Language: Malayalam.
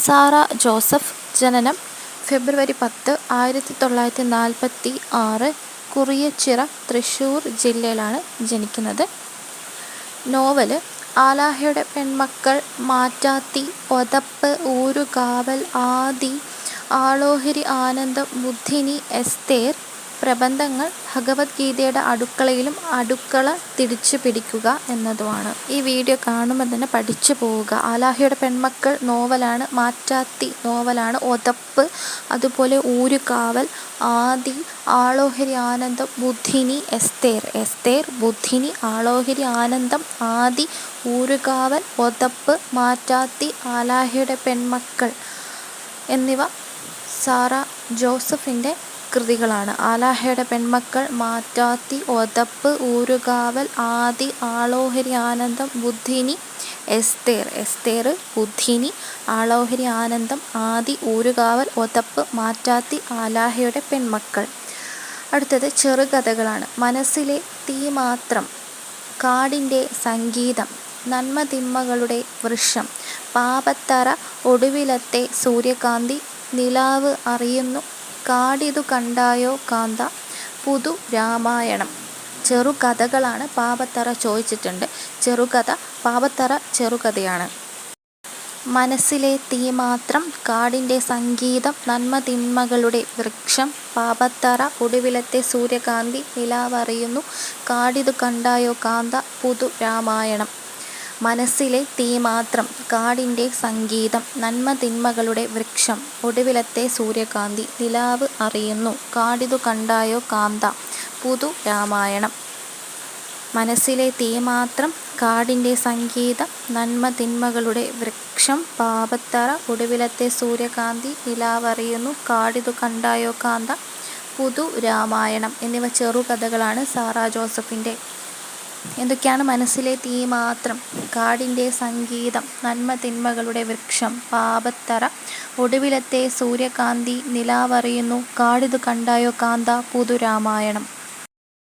സാറ ജോസഫ് ജനനം ഫെബ്രുവരി പത്ത് ആയിരത്തി തൊള്ളായിരത്തി നാൽപ്പത്തി ആറ് കുറിയച്ചിറ തൃശ്ശൂർ ജില്ലയിലാണ് ജനിക്കുന്നത്. നോവൽ ആലാഹയുടെ പെൺമക്കൾ മാറ്റാത്തി ഒതപ്പ് ഊരുകാവൽ ആദി ആളോഹരി ആനന്ദം ബുദ്ധിനി എസ്തേർ പ്രബന്ധങ്ങൾ ഭഗവത്ഗീതയുടെ അടുക്കളയിലും അടുക്കള തിരിച്ചു പിടിക്കുക എന്നതുമാണ്. ഈ വീഡിയോ കാണുമ്പോൾ തന്നെ പഠിച്ചു പോവുക. ആലാഹയുടെ പെൺമക്കൾ നോവലാണ് മാറ്റാത്തി നോവലാണ് ഒതപ്പ് അതുപോലെ ഊരുകാവൽ ആദി ആളോഹരി ആനന്ദം ബുദ്ധിനി എസ്തേർ. എസ്തേർ ബുദ്ധിനി ആളോഹരി ആനന്ദം ആദി ഊരുകാവൽ ഒതപ്പ് മാറ്റാത്തി ആലാഹയുടെ പെൺമക്കൾ എന്നിവ സാറ ജോസഫിന്റെ കൃതികളാണ് ആലാഹയുടെ പെൺമക്കൾ മാറ്റാത്തി ഒതപ്പ് ഊരുകാവൽ ആദി ആളോഹരി ആനന്ദം ബുദ്ധിനി എസ്തേർ. എസ്തേർ ബുദ്ധിനി ആളോഹരി ആനന്ദം ആദി ഊരുകാവൽ ഒതപ്പ് മാറ്റാത്തി ആലാഹയുടെ പെൺമക്കൾ. അടുത്തത് ചെറുകഥകളാണ്. മനസ്സിലെ തീ മാത്രം കാടിന്റെ സംഗീതം നന്മതിമ്മകളുടെ വൃക്ഷം പാപത്തറ ഒടുവിലത്തെ സൂര്യകാന്തി നിലാവ് അറിയുന്നു കാടിതു കണ്ടായോ കാന്ത? പുതു രാമായണം. ചെറുകഥകളാണ് പാപത്തറ ചോദിച്ചിട്ടുണ്ട്. ചെറുകഥ പാപത്തറ ചെറുകഥയാണ്. മനസ്സിലെ തീ മാത്രം കാടിന്റെ സംഗീതം നന്മ തിന്മകളുടെ വൃക്ഷം പാപത്തറ ഒടുവിലത്തെ സൂര്യകാന്തി നിലാവറിയുന്നു. കാടിതു കണ്ടായോ കാന്ത? പുതു രാമായണം. മനസ്സിലെ തീ മാത്രം കാടിന്റെ സംഗീതം നന്മ തിന്മകളുടെ വൃക്ഷം ഒടുവിലത്തെ സൂര്യകാന്തി നിലാവ് അറിയുന്നു. കാടിതു കണ്ടായോ കാന്ത? പുതു രാമായണം. മനസ്സിലെ തീ മാത്രം കാടിന്റെ സംഗീതം നന്മ തിന്മകളുടെ വൃക്ഷം പാപത്തറ ഒടുവിലത്തെ സൂര്യകാന്തി നിലാവറിയുന്നു കാടിതു കണ്ടായോ കാന്ത? പുതു രാമായണം. എന്നിവ ചെറുകഥകളാണ് സാറാ ജോസഫിന്റെ എന്തൊക്കെയാണ് മനസ്സിലെ തീ മാത്രം? കാടിന്റെ സംഗീതം നന്മ തിന്മകളുടെ വൃക്ഷം പാപത്തറ. ഒടുവിലത്തെ സൂര്യകാന്തി നിലാവറിയുന്നു കാടിതു കണ്ടായോ കാന്ത? പുതു രാമായണം.